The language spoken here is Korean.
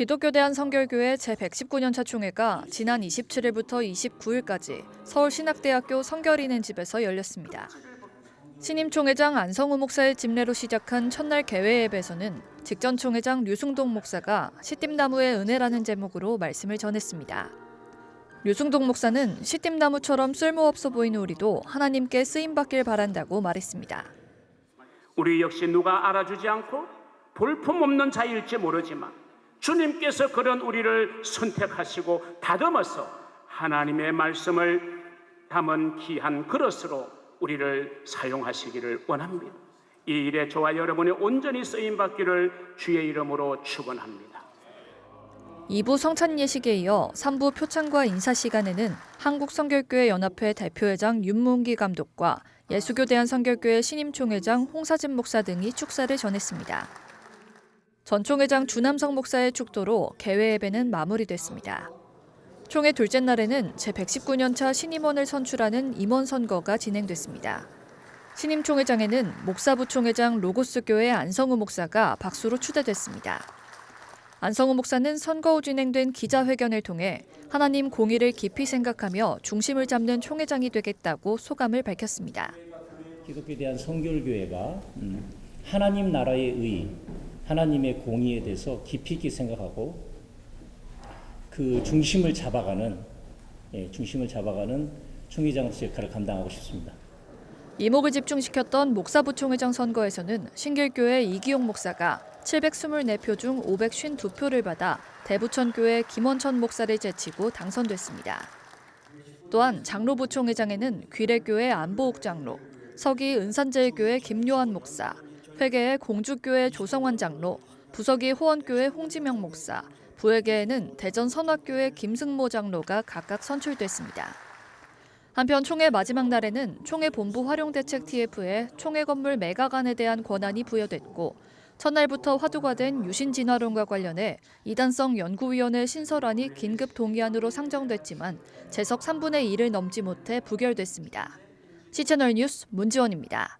기독교 대한 성결교회 제119년차 총회가 지난 27일부터 29일까지 서울신학대학교 성결이는 집에서 열렸습니다. 신임 총회장 안성우 목사의 집례로 시작한 첫날 개회 예배에서는 직전 총회장 류승동 목사가 시띠나무의 은혜라는 제목으로 말씀을 전했습니다. 류승동 목사는 시띠나무처럼 쓸모없어 보이는 우리도 하나님께 쓰임 받길 바란다고 말했습니다. 우리 역시 누가 알아주지 않고 볼품없는 자일지 모르지만 주님께서 그런 우리를 선택하시고 다듬어서 하나님의 말씀을 담은 귀한 그릇으로 우리를 사용하시기를 원합니다. 이 일에 저와 여러분이 온전히 쓰임 받기를 주의 이름으로 축원합니다. 2부 성찬 예식에 이어 3부 표창과 인사 시간에는 한국성결교회 연합회 대표회장 윤문기 감독과 예수교 대한 성결교회 신임 총회장 홍사진 목사 등이 축사를 전했습니다. 전 총회장 주남성 목사의 축도로 개회 예배는 마무리됐습니다. 총회 둘째 날에는 제119년차 신임원을 선출하는 임원 선거가 진행됐습니다. 신임 총회장에는 목사부 총회장 로고스 교회 안성우 목사가 박수로 추대됐습니다. 안성우 목사는 선거 후 진행된 기자회견을 통해 하나님 공의를 깊이 생각하며 중심을 잡는 총회장이 되겠다고 소감을 밝혔습니다. 기독교에 대한 성결교회가 음, 하나님 나라의 의, 하나님의 공의에 대해서 깊이 있게 생각하고 그 중심을 잡아가는 예, 중심을 잡아가는 총회장으로서 역할을 감당하고 싶습니다. 이목을 집중시켰던 목사 부 총회장 선거에서는 신길교회 이기용 목사가 724표 중 552표를 받아 대부천교회 김원천 목사를 제치고 당선됐습니다. 또한 장로부 총회장에는 귀례교회 안보옥 장로, 서기 은산제일교회 김요한 목사, 회계의 공주교회 조성환 장로, 부서기 호원교회 홍지명 목사, 부회계에는 대전 선화교회 김승모 장로가 각각 선출됐습니다. 한편 총회 마지막 날에는 총회 본부 활용 대책 TF에 총회 건물 매각안에 대한 권한이 부여됐고 첫날부터 화두가 된 유신 진화론과 관련해 이단성 연구위원회 신설안이 긴급 동의안으로 상정됐지만 재석 3분의 1을 넘지 못해 부결됐습니다. 시채널 뉴스 문지원입니다.